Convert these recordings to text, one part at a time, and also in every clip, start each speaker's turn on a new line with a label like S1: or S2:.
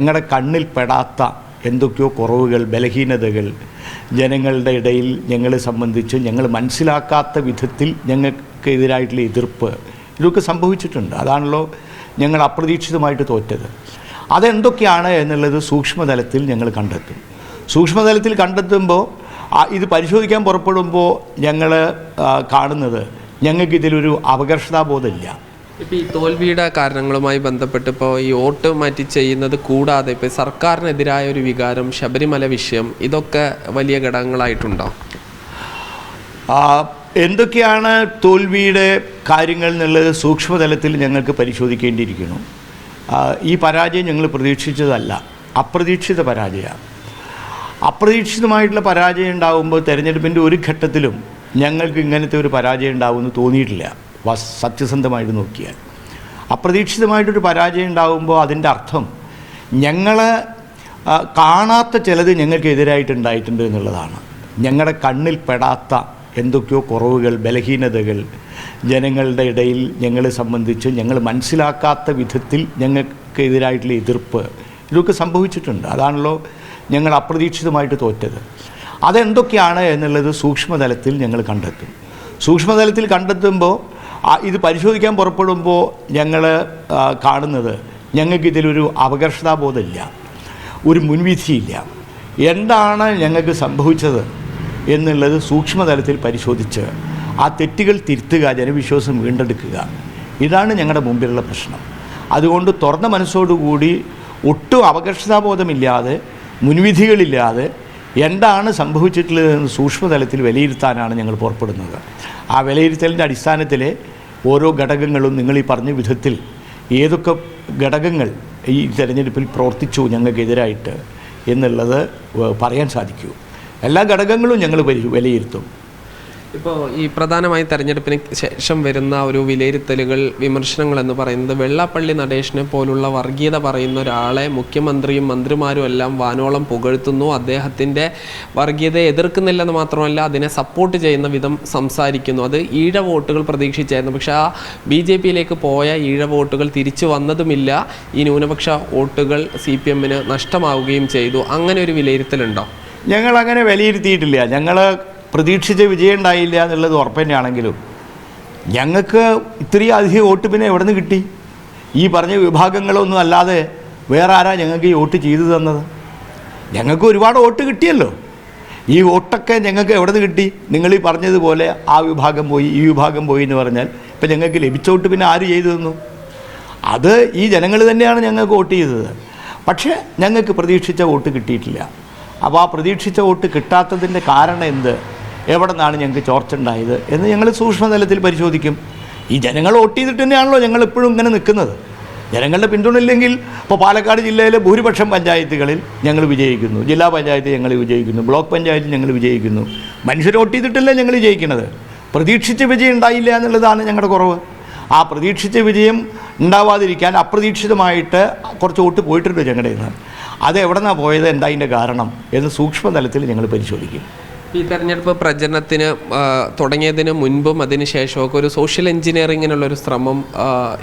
S1: ഞങ്ങളുടെ കണ്ണിൽ പെടാത്ത എന്തൊക്കെയോ കുറവുകൾ ബലഹീനതകൾ ജനങ്ങളുടെ ഇടയിൽ ഞങ്ങളെ സംബന്ധിച്ച് ഞങ്ങൾ മനസ്സിലാക്കാത്ത വിധത്തിൽ ഞങ്ങൾക്ക് എതിരായിട്ടുള്ള എതിർപ്പ് ഇതൊക്കെ സംഭവിച്ചിട്ടുണ്ട്. അതാണല്ലോ ഞങ്ങൾ അപ്രതീക്ഷിതമായിട്ട് തോറ്റത്. അതെന്തൊക്കെയാണ് എന്നുള്ളത് സൂക്ഷ്മതലത്തിൽ ഞങ്ങൾ കണ്ടെത്തും. സൂക്ഷ്മതലത്തിൽ കണ്ടെത്തുമ്പോൾ ഇത് പരിശോധിക്കാൻ പുറപ്പെടുമ്പോൾ ഞങ്ങൾ കാണുന്നത് ഞങ്ങൾക്കിതിലൊരു അപകർഷതാബോധമില്ല.
S2: ഇപ്പോൾ ഈ തോൽവിയുടെ കാരണങ്ങളുമായി ബന്ധപ്പെട്ട് ഇപ്പോൾ ഈ വോട്ട് മാറ്റി ചെയ്യുന്നത് കൂടാതെ ഇപ്പോൾ സർക്കാരിനെതിരായ ഒരു വികാരം ശബരിമല വിഷയം ഇതൊക്കെ വലിയ ഘടകങ്ങളായിട്ടുണ്ടോ?
S1: എന്തൊക്കെയാണ് തോൽവിയുടെ കാര്യങ്ങൾ എന്നുള്ളത് സൂക്ഷ്മതലത്തിൽ ഞങ്ങൾക്ക് പരിശോധിക്കേണ്ടിയിരിക്കുന്നു. ഈ പരാജയം ഞങ്ങൾ പ്രതീക്ഷിച്ചതല്ല. അപ്രതീക്ഷിത പരാജയമാണ്. അപ്രതീക്ഷിതമായിട്ടുള്ള പരാജയം ഉണ്ടാകുമ്പോൾ തിരഞ്ഞെടുപ്പിന്റെ ഒരു ഘട്ടത്തിലും ഞങ്ങൾക്ക് ഇങ്ങനത്തെ ഒരു പരാജയം ഉണ്ടാവുമെന്ന് തോന്നിയിട്ടില്ല. സത്യസന്ധമായിട്ട് നോക്കിയാൽ. അപ്രതീക്ഷിതമായിട്ടൊരു പരാജയം ഉണ്ടാകുമ്പോൾ അതിന്റെ അർത്ഥം ഞങ്ങൾ കാണാത്ത ചിലത് ഞങ്ങൾക്കെതിരായിട്ടുണ്ടായിട്ടുണ്ട് എന്നുള്ളതാണ്. ഞങ്ങളുടെ കണ്ണിൽ പെടാത്ത എന്തൊക്കെയോ കുറവുകൾ ബലഹീനതകൾ ജനങ്ങളുടെ ഇടയിൽ ഞങ്ങളെ സംബന്ധിച്ച് ഞങ്ങൾ മനസ്സിലാക്കാത്ത വിധത്തിൽ ഞങ്ങൾക്കെതിരായിട്ടുള്ള എതിർപ്പ് ഇതൊക്കെ സംഭവിച്ചിട്ടുണ്ട്. അതാണല്ലോ ഞങ്ങൾ അപ്രതീക്ഷിതമായിട്ട് തോറ്റത്. അതെന്തൊക്കെയാണ് എന്നുള്ളത് സൂക്ഷ്മതലത്തിൽ ഞങ്ങൾ കണ്ടെത്തും. സൂക്ഷ്മതലത്തിൽ കണ്ടെത്തുമ്പോൾ ഇത് പരിശോധിക്കാൻ പുറപ്പെടുമ്പോൾ ഞങ്ങൾ കാണുന്നത് ഞങ്ങൾക്കിതിലൊരു അപകർഷതാബോധമില്ല. ഒരു മുൻവിധിയില്ല. എന്താണ് ഞങ്ങൾക്ക് സംഭവിച്ചത് എന്നുള്ളത് സൂക്ഷ്മതലത്തിൽ പരിശോധിച്ച് ആ തെറ്റുകൾ തിരുത്തുക ജനവിശ്വാസം വീണ്ടെടുക്കുക. ഇതാണ് ഞങ്ങളുടെ മുമ്പിലുള്ള പ്രശ്നം. അതുകൊണ്ട് തുറന്ന മനസ്സോടുകൂടി ഒട്ടും അപകർഷതാബോധമില്ലാതെ മുൻവിധികളില്ലാതെ എന്താണ് സംഭവിച്ചിട്ടുള്ളതെന്ന് സൂക്ഷ്മതലത്തിൽ വിലയിരുത്താനാണ് ഞങ്ങൾ പുറപ്പെടുന്നത്. ആ വിലയിരുത്തലിന്റെ അടിസ്ഥാനത്തിൽ ഓരോ ഘടകങ്ങളും നിങ്ങൾ ഈ പറഞ്ഞ വിധത്തിൽ ഏതൊക്കെ ഘടകങ്ങൾ ഈ തെരഞ്ഞെടുപ്പിൽ പ്രവർത്തിച്ചു ഞങ്ങൾക്കെതിരായിട്ട് എന്നുള്ളത് പറയാൻ സാധിക്കൂ. എല്ലാ ഘടകങ്ങളും ഞങ്ങൾ വിലയിരുത്തും.
S2: ഇപ്പോൾ ഈ പ്രധാനമായി തെരഞ്ഞെടുപ്പിന് ശേഷം വരുന്ന ഒരു വിലയിരുത്തലുകൾ വിമർശനങ്ങൾ എന്ന് പറയുന്നത് വെള്ളാപ്പള്ളി നടേശനെ പോലുള്ള വർഗീയത പറയുന്ന ഒരാളെ മുഖ്യമന്ത്രിയും മന്ത്രിമാരും എല്ലാം വാനോളം പുകഴ്ത്തുന്നു. അദ്ദേഹത്തിന്റെ വർഗീയതയെ എതിർക്കുന്നില്ലെന്ന് മാത്രമല്ല അതിനെ സപ്പോർട്ട് ചെയ്യുന്ന വിധം സംസാരിക്കുന്നു. അത് ഈഴ വോട്ടുകൾ പ്രതീക്ഷിച്ചായിരുന്നു. പക്ഷേ ആ ബി ജെ പിയിലേക്ക് പോയ ഈഴ വോട്ടുകൾ തിരിച്ചു വന്നതുമില്ല. ഈ ന്യൂനപക്ഷ വോട്ടുകൾ സി പി എമ്മിന് നഷ്ടമാവുകയും ചെയ്തു. അങ്ങനെ ഒരു വിലയിരുത്തലുണ്ടോ?
S1: ഞങ്ങളങ്ങനെ വിലയിരുത്തിയിട്ടില്ല. ഞങ്ങൾ പ്രതീക്ഷിച്ച വിജയം ഉണ്ടായില്ല എന്നുള്ളത് ഉറപ്പ് തന്നെയാണെങ്കിലും ഞങ്ങൾക്ക് ഇത്രയും അധികം വോട്ട് പിന്നെ എവിടെ നിന്ന് കിട്ടി? ഈ പറഞ്ഞ വിഭാഗങ്ങളൊന്നും അല്ലാതെ വേറെ ആരാ ഞങ്ങൾക്ക് ഈ വോട്ട് ചെയ്തു തന്നത്? ഞങ്ങൾക്ക് ഒരുപാട് വോട്ട് കിട്ടിയല്ലോ. ഈ വോട്ടൊക്കെ ഞങ്ങൾക്ക് എവിടെ നിന്ന് കിട്ടി? നിങ്ങൾ ഈ പറഞ്ഞതുപോലെ ആ വിഭാഗം പോയി ഈ വിഭാഗം പോയി എന്ന് പറഞ്ഞാൽ ഇപ്പം ഞങ്ങൾക്ക് ലഭിച്ച വോട്ട് പിന്നെ ആര് ചെയ്തു തന്നു? അത് ഈ ജനങ്ങൾ തന്നെയാണ് ഞങ്ങൾക്ക് വോട്ട് ചെയ്തത്. പക്ഷേ ഞങ്ങൾക്ക് പ്രതീക്ഷിച്ച വോട്ട് കിട്ടിയിട്ടില്ല. അപ്പോൾ ആ പ്രതീക്ഷിച്ച വോട്ട് കിട്ടാത്തതിന്റെ കാരണം എന്ത്? എവിടെ നിന്നാണ് ഞങ്ങൾക്ക് ചോർച്ച ഉണ്ടായത് എന്ന് ഞങ്ങൾ സൂക്ഷ്മതലത്തിൽ പരിശോധിക്കും. ഈ ജനങ്ങൾ വോട്ട് ചെയ്തിട്ട് തന്നെയാണല്ലോ ഞങ്ങൾ ഇപ്പോഴും ഇങ്ങനെ നിൽക്കുന്നത്. ജനങ്ങളുടെ പിന്തുണ ഇല്ലെങ്കിൽ ഇപ്പോൾ പാലക്കാട് ജില്ലയിലെ ഭൂരിപക്ഷം പഞ്ചായത്തുകളിൽ ഞങ്ങൾ വിജയിക്കുന്നു. ജില്ലാ പഞ്ചായത്ത് ഞങ്ങൾ വിജയിക്കുന്നു. ബ്ലോക്ക് പഞ്ചായത്ത് ഞങ്ങൾ വിജയിക്കുന്നു. മനുഷ്യർ വോട്ട് ചെയ്തിട്ടല്ലേ ഞങ്ങൾ വിജയിക്കുന്നത്? പ്രതീക്ഷിച്ച വിജയം ഉണ്ടായില്ല എന്നുള്ളതാണ് ഞങ്ങളുടെ കുറവ്. ആ പ്രതീക്ഷിച്ച വിജയം ഉണ്ടാവാതിരിക്കാൻ അപ്രതീക്ഷിതമായിട്ട് കുറച്ച് വോട്ട് പോയിട്ടുണ്ട് ഞങ്ങളുടെ ഇന്ന് അത് എവിടെ നിന്നാണ് പോയത്? എന്താ അതിന്റെ കാരണം? എന്ന് സൂക്ഷ്മതലത്തിൽ ഞങ്ങൾ പരിശോധിക്കും.
S2: ഈ തെരഞ്ഞെടുപ്പ് പ്രചരണത്തിന് തുടങ്ങിയതിന് മുൻപും അതിന് ശേഷമൊക്കെ ഒരു സോഷ്യൽ എഞ്ചിനീയറിങ്ങിനുള്ള ഒരു ശ്രമം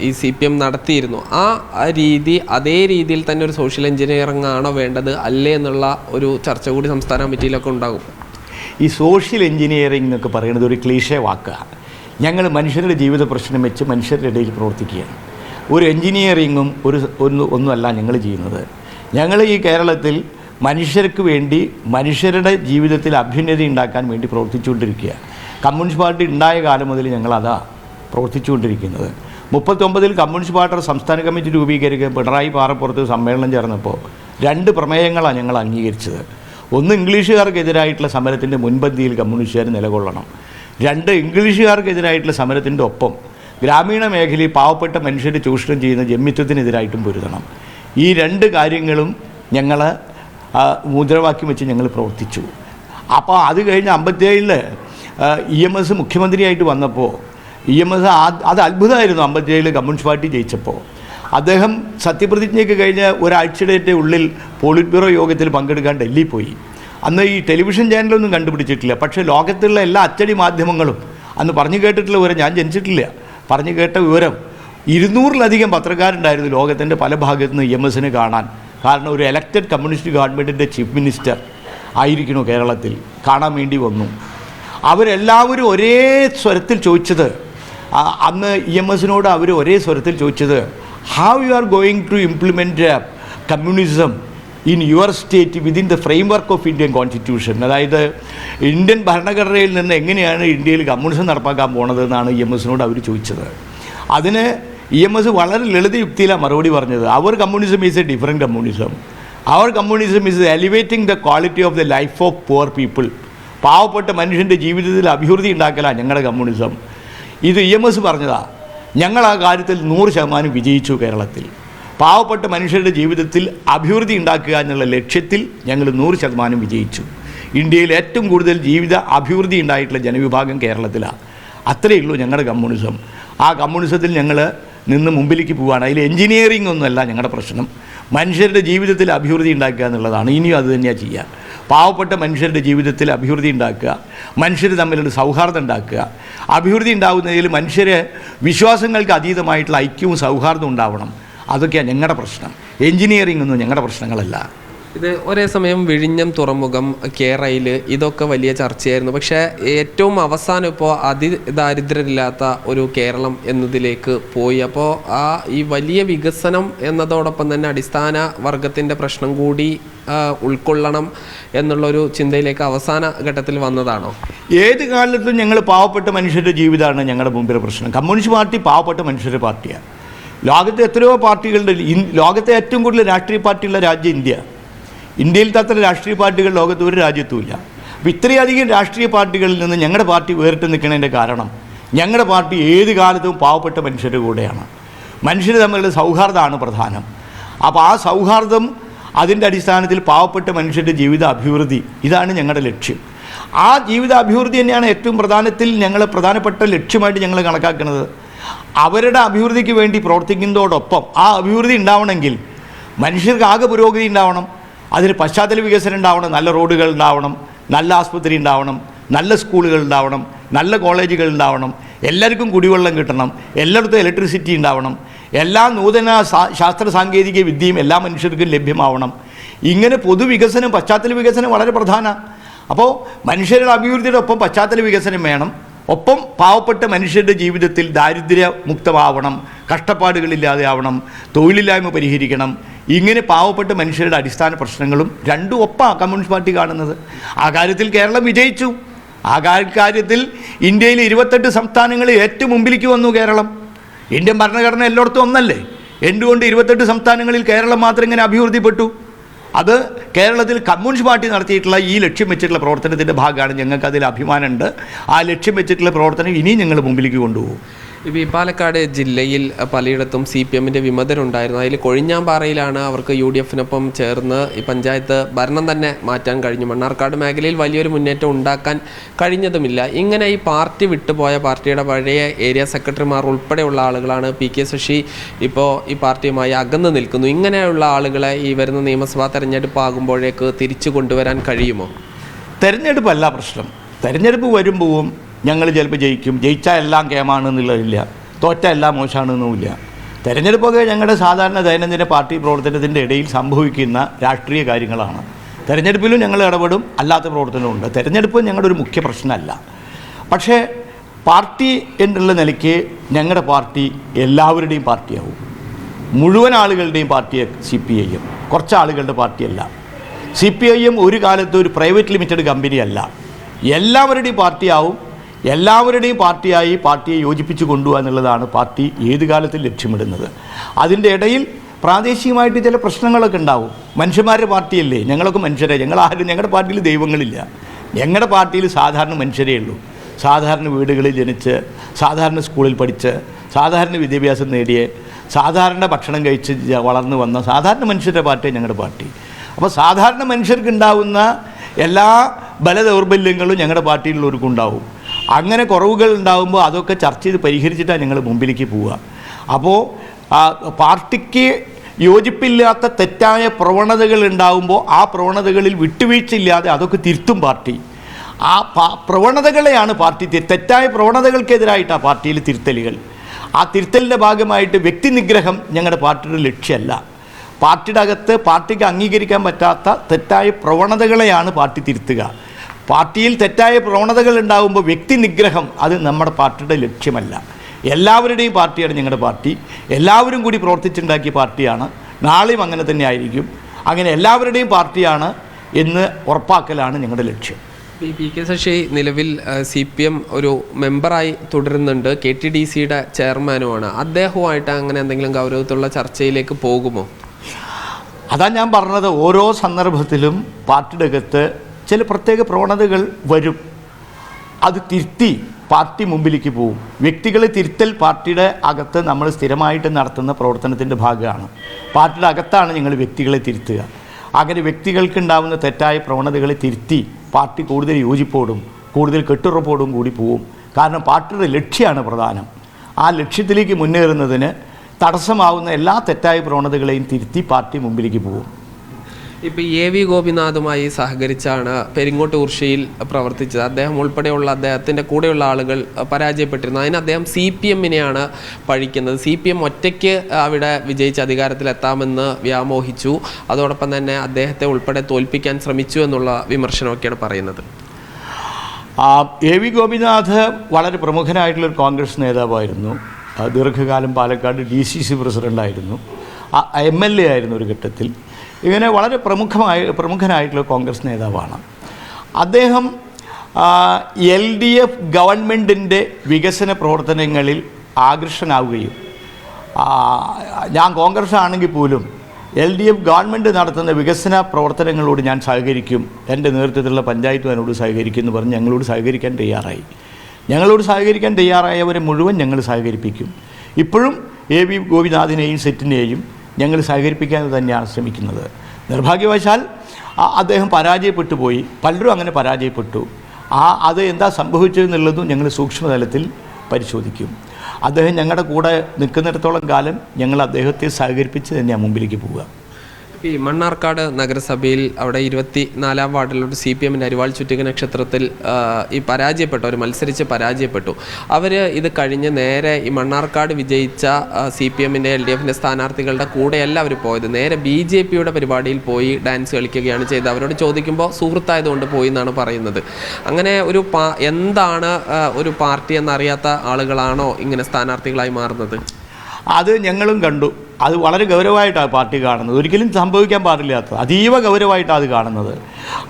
S2: ഈ സി പി എം നടത്തിയിരുന്നു. ആ രീതി അതേ രീതിയിൽ തന്നെ ഒരു സോഷ്യൽ എഞ്ചിനീയറിംഗ് ആണോ വേണ്ടത് അല്ലേ എന്നുള്ള ഒരു ചർച്ച കൂടി സംസ്ഥാന കമ്മിറ്റിയിലൊക്കെ ഉണ്ടാകും.
S1: ഈ സോഷ്യൽ എഞ്ചിനീയറിംഗ് എന്നൊക്കെ പറയുന്നത് ഒരു ക്ലീശേ വാക്കാണ് ഞങ്ങൾ മനുഷ്യരുടെ ജീവിത പ്രശ്നം വെച്ച് മനുഷ്യരുടെ ഇടയിൽ പ്രവർത്തിക്കുകയാണ്. ഒരു എഞ്ചിനീയറിങ്ങും ഒരു ഒന്നും ഒന്നുമല്ല ഞങ്ങൾ ചെയ്യുന്നത്. ഞങ്ങൾ ഈ കേരളത്തിൽ മനുഷ്യർക്ക് വേണ്ടി മനുഷ്യരുടെ ജീവിതത്തിൽ അഭ്യുന്നതി ഉണ്ടാക്കാൻ വേണ്ടി പ്രവർത്തിച്ചുകൊണ്ടിരിക്കുക കമ്മ്യൂണിസ്റ്റ് പാർട്ടി ഉണ്ടായ കാലം മുതൽ ഞങ്ങളതാ പ്രവർത്തിച്ചുകൊണ്ടിരിക്കുന്നത്. മുപ്പത്തൊമ്പതിൽ കമ്മ്യൂണിസ്റ്റ് പാർട്ടിയുടെ സംസ്ഥാന കമ്മിറ്റി രൂപീകരിക്കുക പിണറായി പാറപ്പുറത്ത് സമ്മേളനം ചേർന്നപ്പോൾ രണ്ട് പ്രമേയങ്ങളാണ് ഞങ്ങൾ അംഗീകരിച്ചത്. ഒന്ന് ഇംഗ്ലീഷുകാർക്കെതിരായിട്ടുള്ള സമരത്തിന്റെ മുൻപന്തിയിൽ കമ്മ്യൂണിസ്റ്റുകാർ നിലകൊള്ളണം. രണ്ട് ഇംഗ്ലീഷുകാർക്കെതിരായിട്ടുള്ള സമരത്തിന്റെ ഒപ്പം ഗ്രാമീണ മേഖലയിൽ പാവപ്പെട്ട മനുഷ്യരെ ചൂഷണം ചെയ്യുന്ന ജമ്മിത്വത്തിനെതിരായിട്ടും പൊരുതണം. ഈ രണ്ട് കാര്യങ്ങളും ഞങ്ങൾ മുദ്രാവാക്യം വെച്ച് ഞങ്ങൾ പ്രവർത്തിച്ചു. അപ്പോൾ അത് കഴിഞ്ഞ് അമ്പത്തേഴിൽ ഇ എം എസ് മുഖ്യമന്ത്രിയായിട്ട് വന്നപ്പോൾ ഇ എം എസ് അത് അത്ഭുതമായിരുന്നു അമ്പത്തേഴിൽ കമ്മ്യൂണിസ്റ്റ് പാർട്ടി ജയിച്ചപ്പോൾ. അദ്ദേഹം സത്യപ്രതിജ്ഞയ്ക്ക് കഴിഞ്ഞ് ഒരാഴ്ചയുടെ ഉള്ളിൽ പോളിറ്റ് ബ്യൂറോ യോഗത്തിൽ പങ്കെടുക്കാൻ ഡൽഹി പോയി. അന്ന് ഈ ടെലിവിഷൻ ചാനലൊന്നും കണ്ടുപിടിച്ചിട്ടില്ല. പക്ഷേ ലോകത്തുള്ള എല്ലാ അച്ചടി മാധ്യമങ്ങളും അന്ന് പറഞ്ഞു കേട്ടിട്ടുള്ള വിവരം ഞാൻ ജനിച്ചിട്ടില്ല. പറഞ്ഞു കേട്ട വിവരം ഇരുന്നൂറിലധികം പത്രക്കാരുണ്ടായിരുന്നു ലോകത്തിന്റെ പല ഭാഗത്തു നിന്ന് ഇ എം എസിനെ കാണാൻ. കാരണം ഒരു എലക്റ്റഡ് കമ്മ്യൂണിസ്റ്റ് ഗവൺമെന്റിന്റെ ചീഫ് മിനിസ്റ്റർ ആയിരിക്കണു കേരളത്തിൽ. കാണാൻ വേണ്ടി വന്നു. അവരെല്ലാവരും ഒരേ സ്വരത്തിൽ ചോദിച്ചത് അന്ന് ഇ എം എസിനോട് അവർ ഒരേ സ്വരത്തിൽ ചോദിച്ചത് how you are going to implement communism in your state within the framework of Indian constitution അതായത് ഇന്ത്യൻ ഭരണഘടനയിൽ നിന്ന് എങ്ങനെയാണ് ഇന്ത്യയിൽ കമ്മ്യൂണിസം നടപ്പാക്കാൻ പോണതെന്നാണ് ഇ എം എസിനോട് അവർ ചോദിച്ചത്. അതിന് ഇ എം എസ് വളരെ ലളിത യുക്തിയിലാണ് മറുപടി പറഞ്ഞത്. അവർ communism is a different communism our communism is elevating the quality of the life of poor people പാവപ്പെട്ട മനുഷ്യന്റെ ജീവിതത്തിൽ അഭിവൃദ്ധി ഉണ്ടാക്കലാണ് ഞങ്ങളുടെ കമ്മ്യൂണിസം ഇത് ഇ എം എസ് പറഞ്ഞതാണ് ഞങ്ങൾ ആ കാര്യത്തിൽ നൂറ് ശതമാനം വിജയിച്ചു കേരളത്തിൽ. പാവപ്പെട്ട മനുഷ്യരുടെ ജീവിതത്തിൽ അഭിവൃദ്ധി ഉണ്ടാക്കുക എന്നുള്ള ലക്ഷ്യത്തിൽ ഞങ്ങൾ നൂറ് ശതമാനം വിജയിച്ചു. ഇന്ത്യയിൽ ഏറ്റവും കൂടുതൽ ജീവിത അഭിവൃദ്ധി ഉണ്ടായിട്ടുള്ള ജനവിഭാഗം കേരളത്തിലാണ് അത്രയേ ഉള്ളൂ ഞങ്ങളുടെ കമ്മ്യൂണിസം ആ കമ്മ്യൂണിസത്തിൽ ഞങ്ങൾ നിന്ന് മുമ്പിലേക്ക് പോവുകയാണ് അതിൽ എൻജിനീയറിംഗ് ഒന്നുമല്ല ഞങ്ങളുടെ പ്രശ്നം. മനുഷ്യരുടെ ജീവിതത്തിൽ അഭിവൃദ്ധി ഉണ്ടാക്കുക എന്നുള്ളതാണ്. ഇനിയും അത് തന്നെയാണ് ചെയ്യുക. പാവപ്പെട്ട മനുഷ്യരുടെ ജീവിതത്തിൽ അഭിവൃദ്ധി ഉണ്ടാക്കുക. മനുഷ്യർ തമ്മിലൊരു സൗഹാർദ്ദം ഉണ്ടാക്കുക. അഭിവൃദ്ധി ഉണ്ടാകുന്നതിൽ മനുഷ്യരെ വിശ്വാസങ്ങൾക്ക് അതീതമായിട്ടുള്ള ഐക്യവും സൗഹാർദ്ദവും ഉണ്ടാവണം. അതൊക്കെയാണ് ഞങ്ങളുടെ പ്രശ്നം. എഞ്ചിനീയറിംഗ് ഒന്നും ഞങ്ങളുടെ പ്രശ്നങ്ങളല്ല.
S2: ഇത് ഒരേ സമയം വിഴിഞ്ഞം തുറമുഖം കേരയിൽ ഇതൊക്കെ വലിയ ചർച്ചയായിരുന്നു. പക്ഷേ ഏറ്റവും അവസാനം ഇപ്പോൾ അതിദാരിദ്ര്യമില്ലാത്ത ഒരു കേരളം എന്നതിലേക്ക് പോയി. അപ്പോൾ ആ ഈ വലിയ വികസനം എന്നതോടൊപ്പം തന്നെ അടിസ്ഥാന വർഗത്തിന്റെ പ്രശ്നം കൂടി ഉൾക്കൊള്ളണം എന്നുള്ളൊരു ചിന്തയിലേക്ക് അവസാന ഘട്ടത്തിൽ വന്നതാണോ?
S1: ഏത് കാലത്തും ഞങ്ങൾ പാവപ്പെട്ട മനുഷ്യരുടെ ജീവിതമാണ് ഞങ്ങളുടെ മുമ്പിലെ പ്രശ്നം. കമ്മ്യൂണിസ്റ്റ് പാർട്ടി പാവപ്പെട്ട മനുഷ്യരുടെ പാർട്ടിയാണ്. ലോകത്തെ എത്രയോ പാർട്ടികളുടെ ലോകത്തെ ഏറ്റവും കൂടുതൽ രാഷ്ട്രീയ പാർട്ടിയുള്ള രാജ്യം ഇന്ത്യ. ഇന്ത്യയിലത്തെ തത്ര രാഷ്ട്രീയ പാർട്ടികൾ ലോകത്ത് ഒരു രാജ്യത്തുമില്ല. അപ്പോൾ ഇത്രയധികം രാഷ്ട്രീയ പാർട്ടികളിൽ നിന്ന് ഞങ്ങളുടെ പാർട്ടി വേറിട്ട് നിൽക്കുന്നതിന്റെ കാരണം ഞങ്ങളുടെ പാർട്ടി ഏത് കാലത്തും പാവപ്പെട്ട മനുഷ്യരുടെ കൂടെയാണ്. മനുഷ്യർ തമ്മിലുള്ള സൗഹാർദ്ദമാണ് പ്രധാനം. അപ്പോൾ ആ സൗഹാർദ്ദം അതിന്റെ അടിസ്ഥാനത്തിൽ പാവപ്പെട്ട മനുഷ്യരുടെ ജീവിത അഭിവൃദ്ധി ഇതാണ് ഞങ്ങളുടെ ലക്ഷ്യം. ആ ജീവിത അഭിവൃദ്ധി തന്നെയാണ് ഏറ്റവും പ്രധാനത്തിൽ ഞങ്ങൾ പ്രധാനപ്പെട്ട ലക്ഷ്യമായിട്ട് ഞങ്ങൾ കണക്കാക്കുന്നത് അവരുടെ അഭിവൃദ്ധിക്ക് വേണ്ടി പ്രവർത്തിക്കുന്നതോടൊപ്പം ആ അഭിവൃദ്ധി ഉണ്ടാവണമെങ്കിൽ മനുഷ്യർക്ക് ആകെ പുരോഗതി ഉണ്ടാവണം. അതിന് പശ്ചാത്തല വികസനം ഉണ്ടാവണം നല്ല റോഡുകൾ ഉണ്ടാവണം നല്ല ആസ്പത്രി ഉണ്ടാവണം നല്ല സ്കൂളുകൾ ഉണ്ടാവണം നല്ല കോളേജുകൾ ഉണ്ടാവണം എല്ലാവർക്കും കുടിവെള്ളം കിട്ടണം എല്ലായിടത്തും ഇലക്ട്രിസിറ്റി ഉണ്ടാവണം എല്ലാ നൂതന ശാസ്ത്ര സാങ്കേതിക വിദ്യയും എല്ലാ മനുഷ്യർക്കും ലഭ്യമാവണം. ഇങ്ങനെ പൊതുവികസനം പശ്ചാത്തല വികസനം വളരെ പ്രധാന. അപ്പോൾ മനുഷ്യരുടെ അഭിവൃദ്ധിയുടെ ഒപ്പം പശ്ചാത്തല വികസനം വേണം. ഒപ്പം പാവപ്പെട്ട മനുഷ്യരുടെ ജീവിതത്തിൽ ദാരിദ്ര്യമുക്തമാവണം കഷ്ടപ്പാടുകളില്ലാതെ ആവണം തൊഴിലില്ലായ്മ പരിഹരിക്കണം ഇങ്ങനെ പാവപ്പെട്ട മനുഷ്യരുടെ അടിസ്ഥാന പ്രശ്നങ്ങളും രണ്ടും ഒപ്പാണ് കമ്മ്യൂണിസ്റ്റ് പാർട്ടി കാണുന്നത്. ആ കാര്യത്തിൽ കേരളം വിജയിച്ചു. ആ കാര്യത്തിൽ ഇന്ത്യയിൽ ഇരുപത്തെട്ട് സംസ്ഥാനങ്ങളിൽ ഏറ്റവും മുമ്പിലേക്ക് വന്നു കേരളം. ഇന്ത്യൻ ഭരണഘടന എല്ലായിടത്തും ഒന്നല്ലേ? എന്തുകൊണ്ട് ഇരുപത്തെട്ട് സംസ്ഥാനങ്ങളിൽ കേരളം മാത്രം ഇങ്ങനെ അഭിവൃദ്ധിപ്പെട്ടു? അത് കേരളത്തിൽ കമ്മ്യൂണിസ്റ്റ് പാർട്ടി നടത്തിയിട്ടുള്ള ഈ ലക്ഷ്യം വെച്ചിട്ടുള്ള പ്രവർത്തനത്തിന്റെ ഭാഗമാണ് ഞങ്ങൾക്ക് അതിൽ അഭിമാനമുണ്ട്. ആ ലക്ഷ്യം വെച്ചിട്ടുള്ള പ്രവർത്തനം ഇനിയും ഞങ്ങൾ മുമ്പിലേക്ക് കൊണ്ടുപോകും.
S2: ഇപ്പോൾ ഈ പാലക്കാട് ജില്ലയിൽ പലയിടത്തും സി പി എമ്മിന്റെ വിമതരുണ്ടായിരുന്നു. അതിൽ കൊഴിഞ്ഞാമ്പാറയിലാണ് അവർക്ക് യു ഡി എഫിനൊപ്പം ചേർന്ന് ഈ പഞ്ചായത്ത് ഭരണം തന്നെ മാറ്റാൻ കഴിഞ്ഞു. മണ്ണാർക്കാട് മേഖലയിൽ വലിയൊരു മുന്നേറ്റം ഉണ്ടാക്കാൻ കഴിഞ്ഞതുമില്ല. ഇങ്ങനെ ഈ പാർട്ടി വിട്ടുപോയ പാർട്ടിയുടെ പഴയ ഏരിയ സെക്രട്ടറിമാർ ഉൾപ്പെടെയുള്ള ആളുകളാണ് പി കെ ശശി ഇപ്പോൾ ഈ പാർട്ടിയുമായി അകന്നു നിൽക്കുന്നു. ഇങ്ങനെയുള്ള ആളുകളെ ഈ വരുന്ന നിയമസഭാ തെരഞ്ഞെടുപ്പ് ആകുമ്പോഴേക്ക് തിരിച്ചു കൊണ്ടുവരാൻ കഴിയുമോ?
S1: തെരഞ്ഞെടുപ്പല്ല പ്രശ്നം. തെരഞ്ഞെടുപ്പ് വരുമ്പോഴും ഞങ്ങൾ ചിലപ്പോൾ ജയിക്കും. ജയിച്ചാൽ എല്ലാം കേമാണ് എന്നുള്ളതില്ല. തോറ്റ എല്ലാം മോശമാണെന്നുമില്ല. തെരഞ്ഞെടുപ്പൊക്കെ ഞങ്ങളുടെ സാധാരണ ദൈനംദിന പാർട്ടി പ്രവർത്തനത്തിന്റെ ഇടയിൽ സംഭവിക്കുന്ന രാഷ്ട്രീയ കാര്യങ്ങളാണ്. തെരഞ്ഞെടുപ്പിലും ഞങ്ങൾ ഇടപെടും അല്ലാത്ത പ്രവർത്തനമുണ്ട് തെരഞ്ഞെടുപ്പ് ഞങ്ങളുടെ ഒരു മുഖ്യ പ്രശ്നമല്ല. പക്ഷേ പാർട്ടി എന്നുള്ള നിലയ്ക്ക് ഞങ്ങളുടെ പാർട്ടി എല്ലാവരുടെയും പാർട്ടിയാവും. മുഴുവൻ ആളുകളുടെയും party C P I M കുറച്ച് ആളുകളുടെ പാർട്ടിയല്ല. സി പി ഐ എം ഒരു കാലത്ത് ഒരു പ്രൈവറ്റ് ലിമിറ്റഡ് കമ്പനിയല്ല. എല്ലാവരുടെയും പാർട്ടിയാവും എല്ലാവരുടെയും പാർട്ടിയായി പാർട്ടിയെ യോജിപ്പിച്ച് കൊണ്ടുപോകുക എന്നുള്ളതാണ് പാർട്ടി ഏത് കാലത്തും ലക്ഷ്യമിടുന്നത്. അതിന്റെ ഇടയിൽ പ്രാദേശികമായിട്ട് ചില പ്രശ്നങ്ങളൊക്കെ ഉണ്ടാവും. മനുഷ്യന്മാരുടെ പാർട്ടിയല്ലേ? ഞങ്ങളൊക്കെ മനുഷ്യരെ. ഞങ്ങൾ ആരും ഞങ്ങളുടെ പാർട്ടിയിൽ ദൈവങ്ങളില്ല. ഞങ്ങളുടെ പാർട്ടിയിൽ സാധാരണ മനുഷ്യരേ ഉള്ളൂ. സാധാരണ വീടുകളിൽ ജനിച്ച് സാധാരണ സ്കൂളിൽ പഠിച്ച് സാധാരണ വിദ്യാഭ്യാസം നേടിയ സാധാരണ ഭക്ഷണം കഴിച്ച് വളർന്നു വന്ന സാധാരണ മനുഷ്യരുടെ പാർട്ടിയാണ് ഞങ്ങളുടെ പാർട്ടി. അപ്പോൾ സാധാരണ മനുഷ്യർക്കുണ്ടാവുന്ന എല്ലാ ബലദൗർബല്യങ്ങളും ഞങ്ങളുടെ പാർട്ടിയിലുള്ളവർക്കും ഉണ്ടാവും. അങ്ങനെ കുറവുകൾ ഉണ്ടാകുമ്പോൾ അതൊക്കെ ചർച്ച ചെയ്ത് പരിഹരിച്ചിട്ടാണ് ഞങ്ങൾ മുമ്പിലേക്ക് പോവുക. അപ്പോൾ പാർട്ടിക്ക് യോജിപ്പില്ലാത്ത തെറ്റായ പ്രവണതകൾ ഉണ്ടാകുമ്പോൾ ആ പ്രവണതകളിൽ വിട്ടുവീഴ്ചയില്ലാതെ അതൊക്കെ തിരുത്തും പാർട്ടി. ആ പ്രവണതകളെയാണ് പാർട്ടി തെറ്റായ പ്രവണതകൾക്കെതിരായിട്ടാണ് പാർട്ടിയിൽ തിരുത്തലുകൾ. ആ തിരുത്തലിന്റെ ഭാഗമായിട്ട് വ്യക്തി നിഗ്രഹം ഞങ്ങളുടെ പാർട്ടിയുടെ ലക്ഷ്യമല്ല. പാർട്ടിയുടെ അകത്ത് പാർട്ടിക്ക് അംഗീകരിക്കാൻ പറ്റാത്ത തെറ്റായ പ്രവണതകളെയാണ് പാർട്ടി തിരുത്തുക. പാർട്ടിയിൽ തെറ്റായ പ്രവണതകൾ ഉണ്ടാകുമ്പോൾ വ്യക്തി നിഗ്രഹം അത് നമ്മുടെ പാർട്ടിയുടെ ലക്ഷ്യമല്ല. എല്ലാവരുടെയും പാർട്ടിയാണ് ഞങ്ങളുടെ പാർട്ടി. എല്ലാവരും കൂടി പ്രവർത്തിച്ചുണ്ടാക്കിയ പാർട്ടിയാണ്. നാളെയും അങ്ങനെ തന്നെ ആയിരിക്കും. അങ്ങനെ എല്ലാവരുടെയും പാർട്ടിയാണ് എന്ന് ഉറപ്പാക്കലാണ് ഞങ്ങളുടെ ലക്ഷ്യം.
S2: പി കെ ശശി നിലവിൽ സി പി എം ഒരു മെമ്പറായി തുടരുന്നുണ്ട്. കെ ടി ഡി സിയുടെ ചെയർമാനുമാണ്. അദ്ദേഹവുമായിട്ട് അങ്ങനെ എന്തെങ്കിലും ഗൗരവത്തിലുള്ള ചർച്ചയിലേക്ക് പോകുമോ?
S1: അതാ ഞാൻ പറഞ്ഞത്. ഓരോ സന്ദർഭത്തിലും പാർട്ടിയുടെ അകത്ത് ചില പ്രത്യേക പ്രവണതകൾ വരും. അത് തിരുത്തി പാർട്ടി മുമ്പിലേക്ക് പോകും വ്യക്തികളെ തിരുത്തൽ പാർട്ടിയുടെ അകത്ത് നമ്മൾ സ്ഥിരമായിട്ട് നടത്തുന്ന പ്രവർത്തനത്തിന്റെ ഭാഗമാണ്. പാർട്ടിയുടെ അകത്താണ് ഞങ്ങൾ വ്യക്തികളെ തിരുത്തുക. അങ്ങനെ വ്യക്തികൾക്കുണ്ടാവുന്ന തെറ്റായ പ്രവണതകളെ തിരുത്തി പാർട്ടി കൂടുതൽ യോജിപ്പോടും കൂടുതൽ കെട്ടുറപ്പോടും കൂടി പോവും. കാരണം പാർട്ടിയുടെ ലക്ഷ്യമാണ് പ്രധാനം. ആ ലക്ഷ്യത്തിലേക്ക് മുന്നേറുന്നതിന് തടസ്സമാവുന്ന എല്ലാ തെറ്റായ പ്രവണതകളെയും തിരുത്തി പാർട്ടി മുമ്പിലേക്ക് പോകും
S2: ഇപ്പൊ എ വി ഗോപിനാഥുമായി സഹകരിച്ചാണ് പെരിങ്ങോട്ട് ഉർഷയിൽ പ്രവർത്തിച്ചത്. അദ്ദേഹം ഉൾപ്പെടെയുള്ള അദ്ദേഹത്തിന്റെ കൂടെയുള്ള ആളുകൾ പരാജയപ്പെട്ടിരുന്നു. അതിന് അദ്ദേഹം സി പി എമ്മിനെയാണ് പഴിക്കുന്നത്. സി പി എം ഒറ്റയ്ക്ക് അവിടെ വിജയിച്ച് അധികാരത്തിലെത്താമെന്ന് വ്യാമോഹിച്ചു. അതോടൊപ്പം തന്നെ അദ്ദേഹത്തെ ഉൾപ്പെടെ തോൽപ്പിക്കാൻ ശ്രമിച്ചു എന്നുള്ള വിമർശനമൊക്കെയാണ് പറയുന്നത്.
S1: എ വി ഗോപിനാഥ് വളരെ പ്രമുഖനായിട്ടുള്ളൊരു കോൺഗ്രസ് നേതാവായിരുന്നു. ദീർഘകാലം പാലക്കാട് ഡി സി സി പ്രസിഡന്റായിരുന്നു എം എൽ എ ആയിരുന്നു ഒരു ഘട്ടത്തിൽ. ഇങ്ങനെ വളരെ പ്രമുഖമായ പ്രമുഖനായിട്ടുള്ള കോൺഗ്രസ് നേതാവാണ്. അദ്ദേഹം എൽ ഡി എഫ് ഗവൺമെന്റിന്റെ വികസന പ്രവർത്തനങ്ങളിൽ ആകർഷനാവുകയും ആ, ഞാൻ കോൺഗ്രസ് ആണെങ്കിൽ പോലും എൽ ഡി എഫ് ഗവൺമെന്റ് നടത്തുന്ന വികസന പ്രവർത്തനങ്ങളോട് ഞാൻ സഹകരിക്കും. എന്റെ നേതൃത്വത്തിലുള്ള പഞ്ചായത്ത് അതിനോട് സഹകരിക്കും എന്ന് പറഞ്ഞ് ഞങ്ങളോട് സഹകരിക്കാൻ തയ്യാറായി. ഞങ്ങളോട് സഹകരിക്കാൻ തയ്യാറായവരെ മുഴുവൻ ഞങ്ങൾ സഹകരിപ്പിക്കും. ഇപ്പോഴും എ വി ഗോപിനാഥിനെയും സെറ്റിനെയും ഞങ്ങൾ സഹകരിപ്പിക്കാൻ തന്നെയാണ് ശ്രമിക്കുന്നത്. നിർഭാഗ്യവശാൽ അദ്ദേഹം പരാജയപ്പെട്ടു പോയി. പലരും അങ്ങനെ പരാജയപ്പെട്ടു. ആ അത് എന്താ സംഭവിച്ചതെന്നുള്ളതും ഞങ്ങൾ സൂക്ഷ്മതലത്തിൽ പരിശോധിക്കും. അദ്ദേഹം ഞങ്ങളുടെ കൂടെ നിൽക്കുന്നിടത്തോളം കാലം ഞങ്ങൾ അദ്ദേഹത്തെ സഹകരിപ്പിച്ച് തന്നെയാണ് മുമ്പിലേക്ക് പോവുക.
S2: ഈ മണ്ണാർക്കാട് നഗരസഭയിൽ അവിടെ ഇരുപത്തി നാലാം വാർഡിലോട്ട് സി പി എമ്മിന്റെ അരിവാൾ ചുറ്റിക നക്ഷത്രത്തിൽ ഈ പരാജയപ്പെട്ടു അവർ മത്സരിച്ച് പരാജയപ്പെട്ടു. അവർ ഇത് കഴിഞ്ഞ് നേരെ ഈ മണ്ണാർക്കാട് വിജയിച്ച സി പി എമ്മിന്റെ എൽ ഡി എഫിന്റെ സ്ഥാനാർത്ഥികളുടെ കൂടെയല്ല അവർ പോയത്. നേരെ ബി ജെ പിയുടെ പരിപാടിയിൽ പോയി ഡാൻസ് കളിക്കുകയാണ് ചെയ്തത്. അവരോട് ചോദിക്കുമ്പോൾ സുഹൃത്തായതുകൊണ്ട് പോയി എന്നാണ് പറയുന്നത്. അങ്ങനെ ഒരു പാ എന്താണ് ഒരു പാർട്ടി എന്നറിയാത്ത ആളുകളാണോ ഇങ്ങനെ സ്ഥാനാർത്ഥികളായി മാറുന്നത്?
S1: അത് ഞങ്ങളും കണ്ടു. അത് വളരെ ഗൗരവമായിട്ടാണ് പാർട്ടി കാണുന്നത്. ഒരിക്കലും സംഭവിക്കാൻ പാടില്ലാത്തത്. അതീവ ഗൗരവമായിട്ടാണ് അത് കാണുന്നത്.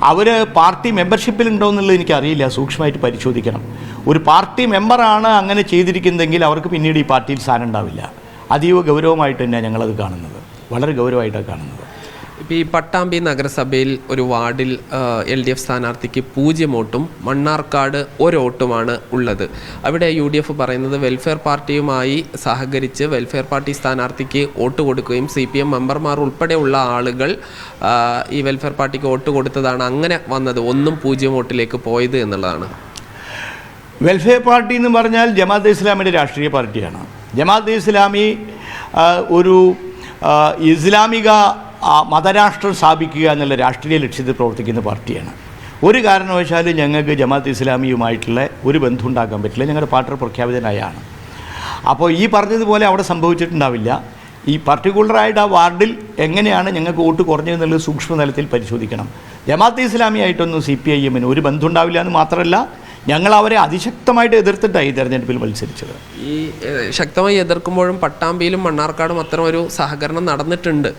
S1: അവർ പാർട്ടി മെമ്പർഷിപ്പിലുണ്ടോ എന്നുള്ളത് എനിക്കറിയില്ല. സൂക്ഷ്മമായിട്ട് പരിശോധിക്കണം. ഒരു പാർട്ടി മെമ്പറാണ് അങ്ങനെ ചെയ്തിരിക്കുന്നതെങ്കിൽ അവർക്ക് പിന്നീട് ഈ പാർട്ടിയിൽ സ്ഥാനം ഉണ്ടാവില്ല. അതീവ ഗൗരവമായിട്ട് തന്നെയാണ് ഞങ്ങളത് കാണുന്നത്. വളരെ ഗൗരവമായിട്ടാണ് കാണുന്നത്.
S2: ഈ പട്ടാമ്പി നഗരസഭയിൽ ഒരു വാർഡിൽ എൽ ഡി എഫ് സ്ഥാനാർത്ഥിക്ക് പൂജ്യം വോട്ടും മണ്ണാർക്കാട് ഒരോട്ടുമാണ് ഉള്ളത്. അവിടെ യു ഡി എഫ് പറയുന്നത് വെൽഫെയർ പാർട്ടിയുമായി സഹകരിച്ച് വെൽഫെയർ പാർട്ടി സ്ഥാനാർത്ഥിക്ക് വോട്ട് കൊടുക്കുകയും സി പി എം മെമ്പർമാർ ഉൾപ്പെടെയുള്ള ആളുകൾ ഈ വെൽഫെയർ പാർട്ടിക്ക് വോട്ട് കൊടുത്തതാണ് അങ്ങനെ വന്നത് ഒന്നും പൂജ്യം വോട്ടിലേക്ക് പോയത് എന്നുള്ളതാണ്.
S1: വെൽഫെയർ പാർട്ടി എന്ന് പറഞ്ഞാൽ ജമാഅത്തെ ഇസ്ലാമിയുടെ രാഷ്ട്രീയ പാർട്ടിയാണ്. ജമാഅത്തെ ഇസ്ലാമി ഒരു ഇസ്ലാമിക മതരാഷ്ട്രം സ്ഥാപിക്കുക എന്നുള്ള രാഷ്ട്രീയ ലക്ഷ്യത്തിൽ പ്രവർത്തിക്കുന്ന പാർട്ടിയാണ്. ഒരു കാരണവശാലും ഞങ്ങൾക്ക് ജമാഅത്ത് ഇസ്ലാമിയുമായിട്ടുള്ള ഒരു ബന്ധം ഉണ്ടാക്കാൻ പറ്റില്ല. ഞങ്ങളുടെ പാർട്ടി പ്രഖ്യാപിതനായാണ്. അപ്പോൾ ഈ പറഞ്ഞതുപോലെ അവിടെ സംഭവിച്ചിട്ടുണ്ടാവില്ല. ഈ പർട്ടിക്കുലറായിട്ട് ആ വാർഡിൽ എങ്ങനെയാണ് ഞങ്ങൾക്ക് വോട്ട് കുറഞ്ഞതെന്നുള്ളത് സൂക്ഷ്മതലത്തിൽ പരിശോധിക്കണം. ജമാഅത്തെ ഇസ്ലാമിയായിട്ടൊന്നും സി പി ഐ എമ്മിന് ഒരു ബന്ധം ഉണ്ടാവില്ല എന്ന് മാത്രമല്ല ഞങ്ങൾ അവരെ അതിശക്തമായിട്ട് എതിർത്തിട്ടാണ് ഈ തെരഞ്ഞെടുപ്പിൽ മത്സരിച്ചത്.
S2: ഈ ശക്തമായി എതിർക്കുമ്പോഴും പട്ടാമ്പിയിലും മണ്ണാർക്കാടും അത്തരം ഒരു സഹകരണം നടന്നിട്ടുണ്ട്.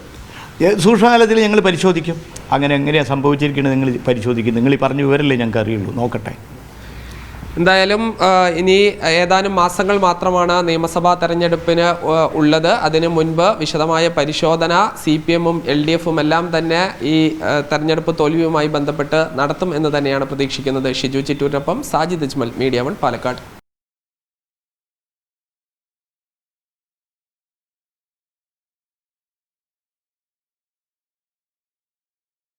S1: ഏ, സൂക്ഷ്മതലത്തിൽ ഞങ്ങൾ പരിശോധിക്കും. അങ്ങനെ എങ്ങനെയാണ് സംഭവിച്ചിരിക്കുന്നത് നിങ്ങൾ പരിശോധിക്കും. നിങ്ങൾ ഈ പറഞ്ഞ വിവരമല്ലേ ഞങ്ങൾക്ക് അറിയുള്ളൂ. നോക്കട്ടെ.
S2: എന്തായാലും ഇനി ഏതാനും മാസങ്ങൾ മാത്രമാണ് നിയമസഭാ തെരഞ്ഞെടുപ്പിന് ഉള്ളത്. അതിനു മുൻപ് വിശദമായ പരിശോധന സി പി എമ്മും എൽ ഡി എഫും എല്ലാം തന്നെ ഈ തെരഞ്ഞെടുപ്പ് തോൽവിയുമായി ബന്ധപ്പെട്ട് നടത്തും എന്ന് തന്നെയാണ് പ്രതീക്ഷിക്കുന്നത്. ഷിജു ചിറ്റൂരിനൊപ്പം സാജിദ് അജ്മൽ മീഡിയ വൺ പാലക്കാട്.